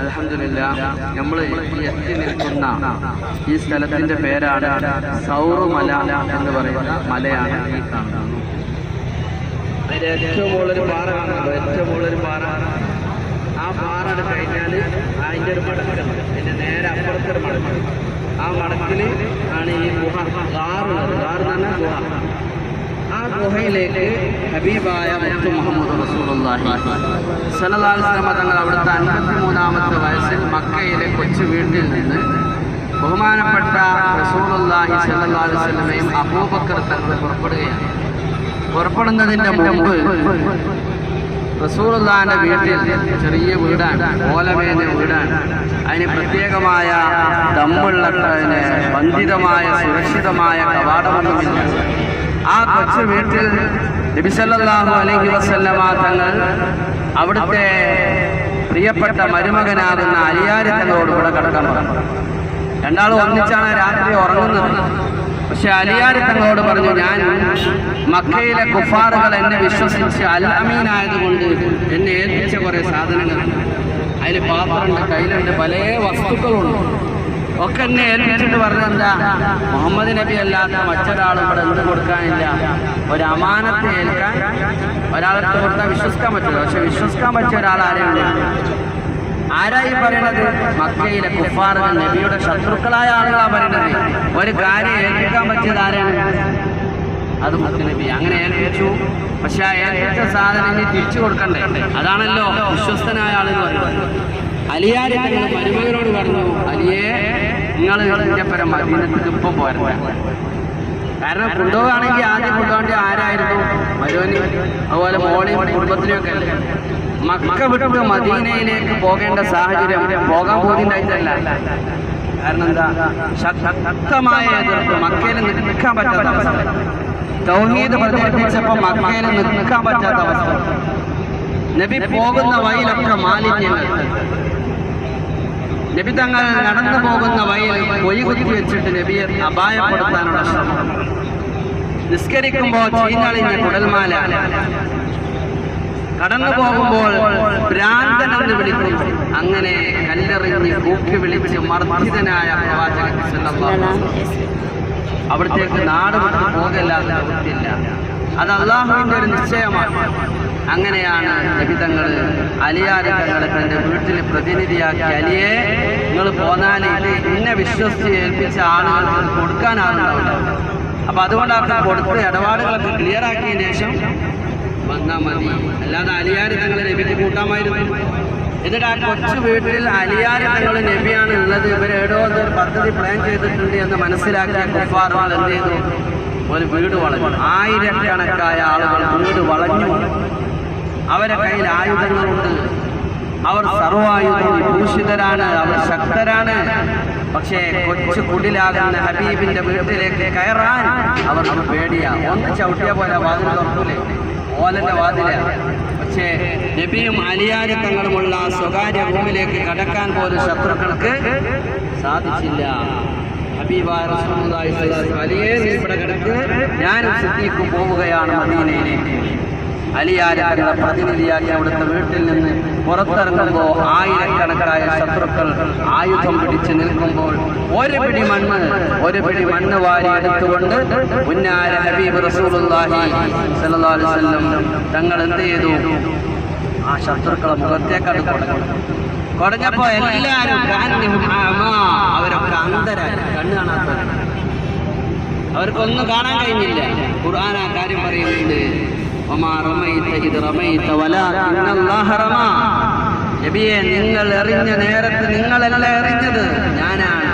അലഹമില്ല നമ്മൾ ഈ എത്തി നിൽക്കുന്ന ഈ സ്ഥലത്തിന്റെ പേരാണ് സൗറുമല എന്ന് പറയുന്ന മലയാണ് ഈ കാണുന്നത്. അതിന്റെ ഏറ്റവും മുകളിലൊരു പാറ കാണുന്നുണ്ടോ. ഏറ്റവും മുകളിലൊരു പാറ. ആ പാറ കഴിഞ്ഞാൽ അതിന്റെ ഒരു മടക്കുണ്ട് അതിന്റെ നേരെ അപ്പുറത്തൊരു മടക്കുണ്ട് ആ മടക്കിൽ ആണ് ഈ ഗുഹ. ഗാറുള്ളത്. ഗാറ് തന്നെ ഗുഹ. ആ ഗുഹയിലേക്ക് ഹബീബായ മുത്തു മുഹമ്മദ് റസൂലുള്ളാഹി വസല്ലം. തങ്ങൾ അവിടുത്തെ അൻപത്തി മൂന്നാമത്തെ വയസ്സിൽ മക്കയിലെ കൊച്ചു വീട്ടിൽ നിന്ന് ബഹുമാനപ്പെട്ട റസൂലുള്ളാഹി വസല്ലമയും അബൂബക്കർ തങ്ങൾ പുറപ്പെടുകയാണ്. പുറപ്പെടുന്നതിന്റെ മുമ്പ് റസൂലുള്ളാഹിന്റെ വീട്ടിൽ ചെറിയ വീടാണ് ഓലമേഞ്ഞ വീടാണ്. അതിന് പ്രത്യേകമായ ദമ്മുള്ള ബന്ധിതമായ സുരക്ഷിതമായ കവാടമൊന്നുമില്ല. ആ കൊച്ചു വീട്ടിൽ നബിസല്ലാഹു അലൈഹി വസല്ലമ തങ്ങൾ അവിടുത്തെ പ്രിയപ്പെട്ട മരുമകനാകുന്ന അലിയാരി തങ്ങളോട് കൂടെ രണ്ടാളും ഒന്നിച്ചാണ് രാത്രി ഉറങ്ങുന്നത്. പക്ഷെ അലിയാരി തങ്ങളോട് പറഞ്ഞു ഞാൻ മക്കയിലെ കുഫാറുകൾ എന്നെ വിശ്വസിച്ച് അൽ അമീനായതുകൊണ്ട് എന്നെ ഏൽപ്പിച്ച കുറേ സാധനങ്ങൾ. അതിൽ പാത്രമുണ്ട് കയ്യിലുണ്ട് പല വസ്തുക്കളുണ്ട്. ഒക്കെ എന്നെ ഏൽപ്പിച്ചിട്ട് പറഞ്ഞെന്താ മുഹമ്മദ് നബി അല്ലാത്ത മറ്റൊരാളും ഇവിടെ എന്ത് കൊടുക്കാനില്ല. ഒരു അമാനത്ത് ഏൽക്കാൻ ഒരാളെ കൊടുത്താൽ വിശ്വസിക്കാൻ പറ്റില്ല. പക്ഷെ വിശ്വസിക്കാൻ പറ്റിയ ഒരാൾ ആരെയുണ്ട്? ആരായി പറയണത്? മക്കയിലെ കുഫാറുകൾ നബിയുടെ ശത്രുക്കളായ ആളുകളാ പറയണത്. ഒരു കാര്യം ഏൽപ്പിക്കാൻ പറ്റിയത് ആരാണ്? അത് നബി. അങ്ങനെ ഏൽപ്പിച്ചു. പക്ഷെ ആ ഏൽപ്പിച്ച സാധനം ഇനി തിരിച്ചു കൊടുക്കണ്ടേ? അതാണല്ലോ വിശ്വസ്തനായ ആളുകൾ പറയുന്നത്. അലിയാരി പറഞ്ഞു നിങ്ങൾ ഇതിന്റെ പരം മദീനത്തേക്ക് ഇപ്പം പോരണ്ട. കാരണം കൊണ്ടുപോവുകയാണെങ്കിൽ ആദ്യം കൊണ്ടുപോകേണ്ട ആരായിരുന്നു? മരുവനി. അതുപോലെ മോളിയും കുടുംബത്തിനെയൊക്കെ മക്ക വിട്ട് മദീനയിലേക്ക് പോകേണ്ട സാഹചര്യം പോകാൻ പോകുന്നതായിട്ടല്ല കാരണം എന്താ? ശക്തമായ എതിർപ്പ് മക്കയിൽ നിൽക്കാൻ പറ്റാത്ത അവസ്ഥ. തൗഹീദ് പ്രചരിപ്പിച്ചപ്പോൾ മക്കയിൽ നിൽക്കാൻ പറ്റാത്ത അവസ്ഥ. നബി പോകുന്ന വഴിയിലൊക്കെ മാലിന്യങ്ങൾ. നബി തങ്ങൾ നടന്നു പോകുന്ന വഴിയിൽ പൊയ് കുത്തി വെച്ചിട്ട് നബിയെ അപായപ്പെടുത്താനുള്ള ശ്രമം. നിസ്കരിക്കുമ്പോൾ ചീഞ്ഞളിഞ്ഞ കുടൽമാല. കടന്നു പോകുമ്പോൾ ഭ്രാന്തൻ എന്ന് വിളിക്കുന്നു അങ്ങനെ കല്ലെറിഞ്ഞ് കൂക്കി വിളിച്ച് മർദ്ദിതനായ പ്രവാചകൻ. അവിടത്തേക്ക് നാട് പോകല്ലാതെ നിവൃത്തിയില്ല അത് അള്ളാഹുവിന്റെ ഒരു നിശ്ചയമാണ്. അങ്ങനെയാണ് ലഭിതങ്ങൾ അലിയാരി തങ്ങളെ തന്റെ വീട്ടിൽ പ്രതിനിധിയാക്കി അലിയെ നിങ്ങൾ പോന്നാൽ ഇന്നെ വിശ്വസിച്ച് ഏൽപ്പിച്ച ആളുകൾക്ക് കൊടുക്കാനാണ് അപ്പം അതുകൊണ്ട് അവർക്ക് കൊടുത്ത് ഇടപാടുകളൊക്കെ ക്ലിയർ ആക്കിയ ശേഷം വന്നാൽ മതി. അല്ലാതെ അലിയാരി തങ്ങളെ കൂട്ടാമായിരുന്നു. എന്നിട്ട് ആ കൊച്ചു വീട്ടിൽ അലിയാരി തങ്ങൾ നബിയാണ് ഉള്ളത്. ഇവരെ ഏടോ ഒരു പദ്ധതി പ്ലാൻ ചെയ്തിട്ടുണ്ട് എന്ന് മനസ്സിലാക്കിയ കുഫാറുകൾ എന്ത് ചെയ്തു? ഒരു വീട് വളഞ്ഞു. ആയിരക്കണക്കായ ആളുകൾ വീട് വളഞ്ഞു. അവരെ കയ്യിൽ ആയുധങ്ങളുണ്ട്. അവർ സർവായുധം ഭൂഷിതരാണ് അവർ ശക്തരാണ്. പക്ഷേ കൊച്ചു കുടിലാകുന്ന ഹബീബിന്റെ വീട്ടിലേക്ക് കയറാൻ അവർ പേടിയാ. ഒന്ന് ചവിട്ടിയ പോലെ വാതിൽ തുറക്കൂലേ? ഓലന്റെ വാതില. പക്ഷേ നബിയും അലിയാരത്തങ്ങളുമുള്ള സ്വകാര്യ ഭൂമിയിലേക്ക് കടക്കാൻ പോലും ശത്രുക്കൾക്ക് സാധിച്ചില്ല. ഹബീബായ റസൂലുള്ളാഹി അലൈഹി ഞാനും സിദ്ദീഖ് പോവുകയാണ് മദീനയിലേക്ക്. അലിയാരി തങ്ങളെ പ്രതിനിധിയാക്കി അവിടുത്തെ വീട്ടിൽ നിന്ന് പുറത്തിറങ്ങുമ്പോൾ ആയിരക്കണക്കായ ശത്രുക്കൾ ആയുധം പിടിച്ച് നിൽക്കുമ്പോൾ ഒരു പിടി മണ്ണ് ഒരു പിടി മണ്ണ് വാരി എടുത്തുകൊണ്ട് ഉന്നാര ഹബീബ് റസൂലുള്ളാഹി അലൈഹി വസല്ലം തങ്ങൾ എന്ത് ചെയ്തു? ആ ശത്രുക്കളെ മുഖത്തേക്കാണ് കുടഞ്ഞു കുടഞ്ഞപ്പോ എല്ലാരും. അവരൊക്കെ അന്ധരായി കണ്ണു കാണാത്ത അവർക്കൊന്നും കാണാൻ കഴിഞ്ഞില്ല. ഖുർആൻ ആ കാര്യം പറയുന്നുണ്ട്. നിങ്ങൾ എറിഞ്ഞ നേരത്ത് നിങ്ങളല്ല എറിഞ്ഞത്? ഞാനാണ്.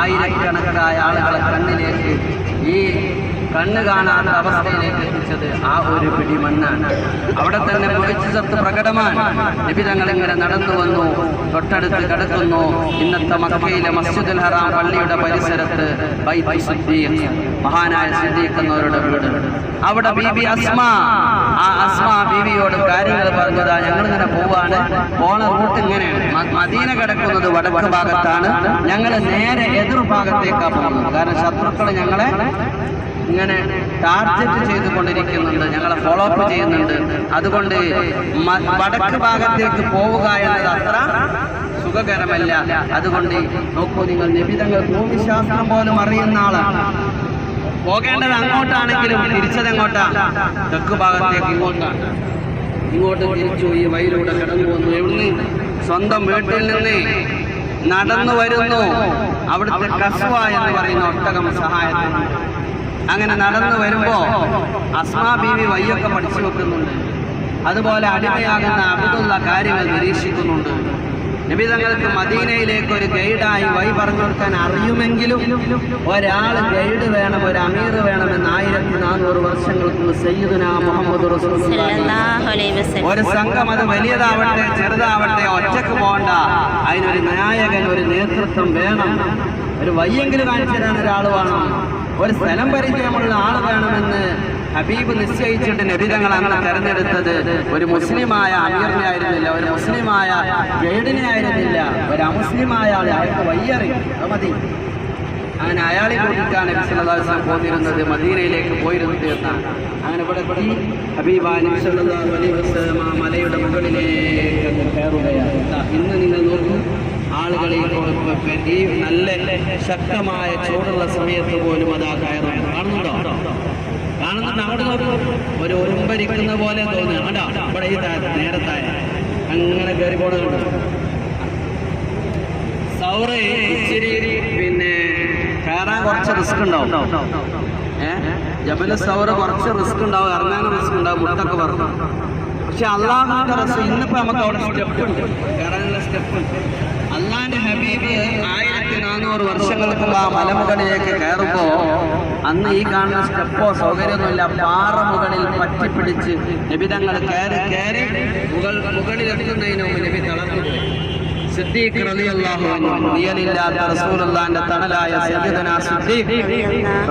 ആയിരക്കണക്കായ ആളുകളെ കണ്ണിലേക്ക് ഈ കണ്ണ് കാണാത്ത അവസ്ഥയിലേക്ക് എത്തിച്ചത് ആ ഒരു പിടി മണ്ണാണ് അവിടെ തന്നെ മുഖച്ചത്ത് പ്രകടമാണ്. നബി തങ്ങൾ ഇങ്ങനെ നടന്നു വന്നു തൊട്ടടുത്ത് കിടക്കുന്നു. ഇന്നത്തെ മക്കയിലെ മസ്ജിദുൽ ഹറാം പള്ളിയുടെ പരിസരത്ത് മഹാനായ സിദ്ദീഖ് എന്നവരുടെ വീട്. അവിടെ ബീബി അസ്മ. ആ അസ്മ ബീവിയോട് കാര്യങ്ങൾ പറഞ്ഞതാ ഞങ്ങൾ ഇങ്ങനെ പോവാണ് പോണ റൂട്ട് ഇങ്ങനെയാണ്. മദീന കിടക്കുന്നത് വടക്ക് ഭാഗത്താണ്. ഞങ്ങൾ നേരെ എതിർ ഭാഗത്തേക്കാ പോകുന്നത്. കാരണം ശത്രുക്കൾ ഞങ്ങളെ ഇങ്ങനെ ടാർഗറ്റ് ചെയ്തുകൊണ്ടിരിക്കുന്നുണ്ട്. ഞങ്ങളെ ഫോളോ അപ്പ് ചെയ്യുന്നുണ്ട്. അതുകൊണ്ട് വടക്ക് ഭാഗത്തേക്ക് പോവുക എന്നത് അത്ര സുഖകരമല്ല. അതുകൊണ്ട് നോക്കൂ നിങ്ങൾ നിബിതങ്ങൾ ഭൂമിശാസ്ത്രം പോലും അറിയുന്ന ആളാണ്. പോകേണ്ടത് അങ്ങോട്ടാണെങ്കിലും തിരിച്ചതെങ്ങോട്ടാ? തെക്ക് ഭാഗത്തേക്ക് ഇങ്ങോട്ടാണ്. ഇങ്ങോട്ട് തിരിച്ചു ഈ വഴിയിലൂടെ കടന്നു വന്നു. എവിടുന്ന്? സ്വന്തം വീട്ടിൽ നിന്ന് നടന്നു വരുന്നു. അവിടുത്തെ കസുവ എന്ന് പറയുന്ന ഒട്ടകം സഹായത്തിന്. അങ്ങനെ നടന്നു വരുമ്പോ അസ്മാ ബീവി വയ്യൊക്കെ പഠിച്ചു വെക്കുന്നുണ്ട്. അതുപോലെ അടിമയാകുന്ന അബുദുള്ള കാര്യങ്ങൾ നിരീക്ഷിക്കുന്നുണ്ട്. നബി തങ്ങൾക്ക് മദീനയിലേക്ക് ഒരു ഗൈഡായി വഴി പറഞ്ഞു കൊടുക്കാൻ അറിയുമെങ്കിലും ഒരാൾ ഗൈഡ് വേണം ഒരു അമീർ വേണമെന്ന് ആയിരത്തി നാനൂറ് വർഷങ്ങൾക്ക് സയ്യിദുന മുഹമ്മദ് ഒരു സംഘം അത് വലിയതാവട്ടെ ചെറുതാവട്ടെ ഒറ്റയ്ക്ക് പോകണ്ട അതിനൊരു നായകൻ ഒരു നേതൃത്വം വേണം. ഒരു വയ്യെങ്കിലും കാണിച്ചു തരാൻ ഒരാൾ വേണം. ഒരു സ്ഥലം പരിചയമുള്ള ആൾ വേണമെന്ന് ഹബീബ് നിശ്ചയിച്ചിട്ട് നബിതങ്ങൾ അങ്ങനെ തെരഞ്ഞെടുത്തത്. ഒരു മുസ്ലിമായ അമീറിനെ ആയിരുന്നില്ല ഒരു മുസ്ലിമായ ഗൈഡിനെ ആയിരുന്നില്ല ഒരു അമുസ്ലിമായ ആളെ അയാൾക്ക് വയ്യറിയും അത് മതി. അങ്ങനെ അയാളെ കൂട്ടിയിട്ടാണ് വസല്ലം പോന്നിരുന്നത് മദീനയിലേക്ക് പോയിരുന്നത് എന്നാണ്. അങ്ങനെ ഇവിടെ ഹബീബ അലൈഹി മലയുടെ മുകളിലേക്ക് കയറുകയാണ്. ഇന്ന് നിങ്ങൾ നോക്കൂ ആളുകൾ ഈ നല്ല ശക്തമായ ചൂടുള്ള സമയത്ത് പോലും അതാ കയറുന്നു കാണുന്നുണ്ടോ? കാണുന്നുണ്ട് നോക്കൂ ഒരു ഉറുമ്പരിക്കുന്ന പോലെ തോന്നുന്നു കണ്ടോ? ഇവിടെ ഈ താഴെ നേരെ താഴെ അങ്ങനെ കയറി പോണുണ്ട് സൗറ് ഇച്ചിരി പിന്നെ കയറാൻ കുറച്ച് റിസ്ക് ഉണ്ടാവും. ജബല സൗറ് കുറച്ച് റിസ്ക് ഉണ്ടാവും. ഇറങ്ങാൻ റിസ്ക് ഉണ്ടാവും. മുട്ടൊക്കെ പറഞ്ഞു പക്ഷെ അള്ളാഹുന്റെ റസ് ഇന്നിപ്പോ നമുക്ക് അവിടെ സ്റ്റെപ്പ് ഉണ്ട്. കയറാനുള്ള സ്റ്റെപ്പ് ഉണ്ട്. അള്ളാന്റെ ഹബീബ് ആയിരത്തി നാനൂറ് വർഷങ്ങൾക്ക് ആ മലമുകളിലേക്ക് കയറുമ്പോ അന്ന് ഈ കാണുന്ന സ്റ്റെപ്പോ സൗകര്യമൊന്നുമില്ല. പാറ മുകളിൽ പറ്റിപ്പിടിച്ച് നബിതങ്ങൾ കയറി കയറി മുകൾ മുകളിലെത്തുന്നതിന് മുമ്പ് നബി തളർന്നു റളിയല്ലാഹു അൻഹു തണലായ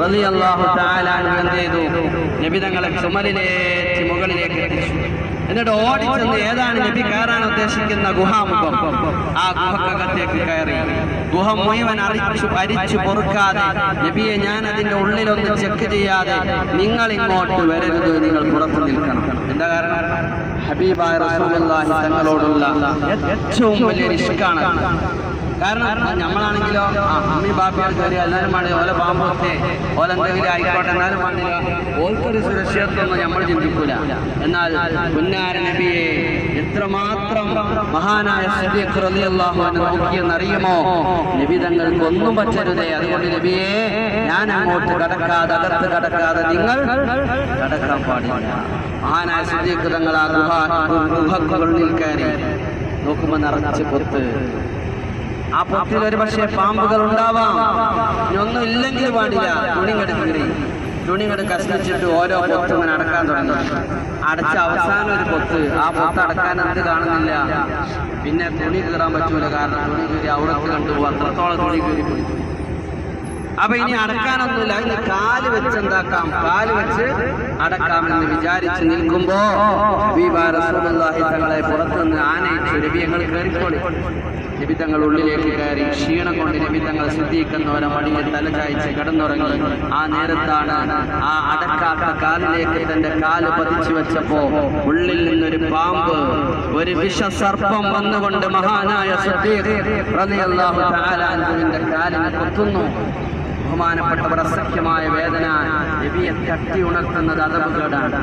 റളിയല്ലാഹു തആല നബി തങ്ങളെ ചുമലിലേറ്റി മുകളിലേക്ക് എന്നിട്ട് ഓടിച്ചെന്ന് ഏതാണ് നബി കയറാൻ ഉദ്ദേശിക്കുന്ന ഗുഹാമുഖം? ആ ഗുഹക്കകത്തേക്ക് കയറി. ഗുഹ മുഴുവൻ അറിച്ചു അരിച്ചു പൊറുക്കാതെ നബിയെ ഞാൻ അതിന്റെ ഉള്ളിലൊന്ന് ചെക്ക് ചെയ്യാതെ നിങ്ങൾ ഇങ്ങോട്ട് വരരുത് നിങ്ങൾ പുറത്തു നിൽക്കണം. എന്താ കാരണം? ഹബീബായ റസൂലുള്ളാഹി തങ്ങളോടുള്ള ഏറ്റവും വലിയ റിസ്ക്കാണ് കാരണം നമ്മളാണെങ്കിലോ അമ്മി ബാപ്പിയൊക്കെ കയറി എല്ലാവരും വേണ്ടി ഓല പാമ്പൊക്കെ ഓല എന്തെങ്കിലും ആയിക്കോട്ടെ എന്നാലും വേണ്ടില്ല ഓൽക്കൊരു സുരക്ഷിതത്വമൊന്നും നമ്മൾ ചിന്തിക്കൂല. എന്നാൽ പുന്നാര നബിയെ എത്രമാത്രം മഹാനായ റളിയല്ലാഹു അൻഹു നോക്കിയെന്നറിയുമോ നബി തങ്ങൾക്ക് ഒന്നും പറ്റരുതേ. അതുകൊണ്ട് നബിയെ ഞാൻ അങ്ങോട്ട് കടക്കാതെ അകത്ത് കടക്കാതെ നിങ്ങൾ കടക്കാൻ പാടില്ല. മഹാനായ സിദ്ദീഖ് തങ്ങൾ ആ ഗുഹ ഗുഹക്കുള്ളിൽ കയറി. നോക്കുമ്പോൾ നിറച്ച് പൊത്ത്. ആ പൊത്തിൽ ഒരു പക്ഷേ പാമ്പുകൾ ഉണ്ടാവാം. ഇനി ഒന്നും ഇല്ലെങ്കിൽ പാടില്ല. തുണി കെടുക്കറി തുണി കെട് കഷ്ണിച്ചിട്ട് ഓരോ പൊത്തും ഇങ്ങനെ അടക്കാൻ തുടങ്ങി. അടച്ച അവസാനം ഒരു പൊത്ത്. ആ പൊത്ത് അടക്കാൻ എന്ത് കാണുന്നില്ല. പിന്നെ തുണി കീറാൻ പറ്റൂല. കാരണം തുണി കീറി അവിടത്ത് കണ്ടു അത്രത്തോളം തുണി കീറി പോയി. അപ്പൊ ഇനി അടക്കാനൊന്നുമില്ല. ഇനി കാൽ വെച്ച് എന്താക്കാം? കാൽ വെച്ച് അടക്കാമെന്ന് വിചാരിച്ച് നിൽക്കുമ്പോ തങ്ങളെ പുറത്തുനിന്ന് ആനയിച്ച് രവി ഞങ്ങൾ കയറിക്കോളി നബി തങ്ങൾ ഉള്ളിലേക്ക് കയറി ക്ഷീണം കൊണ്ട് നബി തങ്ങൾ ശ്രദ്ധിക്കുന്നവരെ മടിയിൽ തലചായ്ച്ച് കിടന്നുറങ്ങി. ആ നേരത്താണ് ആ അടക്കാത്ത കാലിലേക്ക് തന്റെ കാൽ പതിച്ചു വെച്ചപ്പോ ഉള്ളിൽ നിന്നൊരു പാമ്പ് ഒരു വിഷസർപ്പം വന്നുകൊണ്ട് മഹാനായ കാലിനെ കൊത്തുന്നു. ബഹുമാനപ്പെട്ടവർ അസഹ്യമായ വേദന നബിയെ തട്ടി ഉണർത്തുന്നത് അതവുകേടാണ്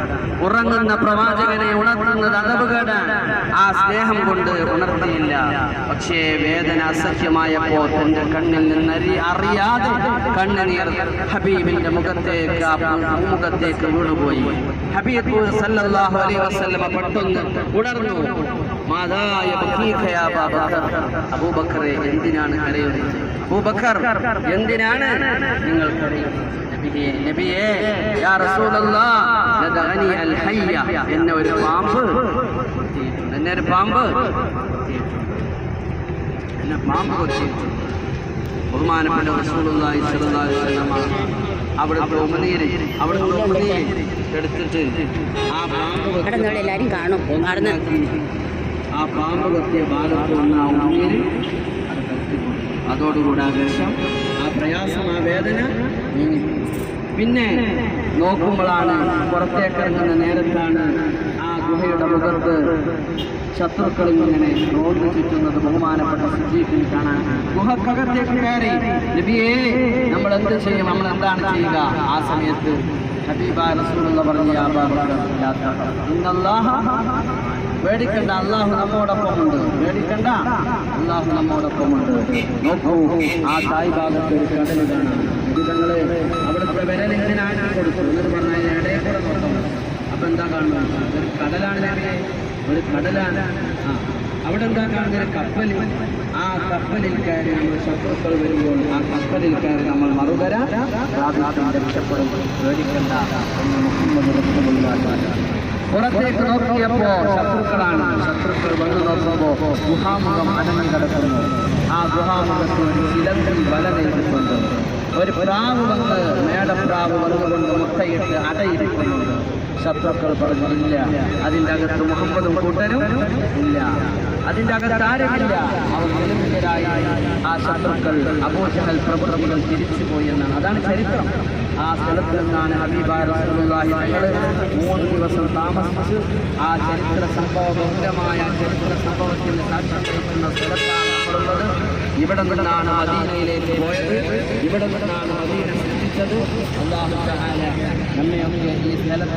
ഉറങ്ങുന്ന പ്രവാചകനെ ഉണർത്തുന്നത് അതവുകേടാണ് ആ സ്നേഹം കൊണ്ട് ഉണർത്തിയില്ല. പക്ഷേ വേദന അസഹ്യമായപ്പോ തന്റെ കണ്ണിൽ നിന്ന് അറിയാതെ കണ്ണുനീർ ഹബീബിന്റെ മുഖത്തേക്ക് മുഖത്തേക്ക് വീണുപോയി. ഹബീബ് സല്ലല്ലാഹു അലൈഹി വസല്ലമ പെട്ടെന്ന് ഉണർന്നു. മാതായ അബൂബക്കറെ എന്തിനാണ് കരയുന്നത്? അബൂബക്കർ എന്തിനാണ് നിങ്ങൾ കരയുന്നത്? നബിയെ യാ റസൂലല്ലാഹ് എന്നെ ഒരു പാമ്പ്. എന്നെ ഒരു പാമ്പ്. എന്നെ പാമ്പ് കൊത്തിയിട്ടുണ്ട്. ബഹുമാനപ്പെട്ട റസൂലുള്ളാഹി സ്വല്ലല്ലാഹു അലൈഹി വസല്ലം അവിടുത്തെ ഉമനീര് അവിടുത്തെ ഉമനീര് എടുത്തിട്ട് ആ പാമ്പ് എല്ലാരും കാണും. ആ പാമ്പ് കത്തിയ ഭാഗത്ത് വന്ന ആ ഉള്ളിൽ ആ വിഷം ആ പ്രയാസം ആ വേദന പിന്നെ നോക്കുമ്പോഴാണ് പുറത്തേക്ക് ഇറങ്ങുന്ന നേരത്താണ് ആ ഗുഹയുടെ മുഖത്ത് ശത്രുക്കൾ ഇങ്ങനെ റോഡ് ചുറ്റുന്നത് ബഹുമാനപ്പെട്ട സുജീത്തിൽ കാണാൻ. ഗുഹക്കകത്തേക്ക് കയറി നബിയേ നമ്മൾ എന്ത് ചെയ്യും? നമ്മൾ എന്താണ് ചെയ്യുക? ആ സമയത്ത് ഹബീബ റസൂലുള്ള പറഞ്ഞു "യാ പേടിക്കണ്ട അള്ളാഹു നമ്മോടൊപ്പമുണ്ട്. പേടിക്കണ്ട അള്ളാഹു നമ്മോടൊപ്പമുണ്ട്. നോക്കൂ ആ തായ് ഭാഗത്ത് ഒരു കടൽ കാണാം നിങ്ങൾ അവിടുത്തെ വിരൽ ഇങ്ങനെ കൊടുത്തു എന്നിട്ട് പറഞ്ഞാൽ ഇടയിൽ കൂടെ നോക്കണം അപ്പൊ എന്താ കാണുന്നത് ഒരു കടലാണ്. ഒരു കടലാണ്. അവിടെ എന്താ കാണുന്നത്? ഒരു കപ്പൽ ആ കപ്പലിൽ കയറി നമ്മൾ ശത്രുക്കൾ വരുമ്പോൾ ആ കപ്പലിൽ കയറി നമ്മൾ മറുകര. പ്രാപിച്ചും രക്ഷപ്പെടും. പേടിക്കണ്ട എന്ന് മുഹമ്മദ് പുറത്തേക്ക് നോക്കിയപ്പോ ശത്രുക്കളാണ്. ശത്രുക്കൾ വന്നു നോക്കുമ്പോ ഗുഹാമുഖം അടഞ്ഞു കിടക്കുന്നു ആ ഗുഹാമുഖത്ത് ഒരു ചിലന്തി വല നെയ്തിട്ടുണ്ട് ഒരു പ്രാവ് വന്ന് മേടപ്രാവ് വന്നുകൊണ്ട് മുട്ടയിട്ട് അടയിരിക്കുന്നുണ്ട് ശത്രുക്കൾ പറഞ്ഞില്ല അതിന്റെ അകത്ത് മുഹമ്മദും കൂട്ടരും ഇല്ല. അതിന്റെ അകത്ത് ആരുമില്ല. അവർ നിലവിലരായി ആ ശത്രുക്കൾ അബോജഹൽ തിരിച്ചു പോയി എന്നാണ്. അതാണ് ചരിത്രം. ആ സ്ഥലത്ത് നിന്നാണ് തങ്ങൾ മൂന്ന് ദിവസം താമസിച്ച് ആ ചരിത്ര സംഭവ ബഹുലമായ ചരിത്ര സംഭവത്തിന് സാക്ഷ്യം വഹിക്കുന്ന സ്ഥലത്താണ് നമ്മളുള്ളത് ഇവിടെ നിന്നാണ് മദീനയിലേക്ക് പോയത്. ഇവിടെ നിന്നാണ് മദീന സൃഷ്ടിച്ചത്. അള്ളാഹു നമ്മെ ഈ സ്ഥലത്ത്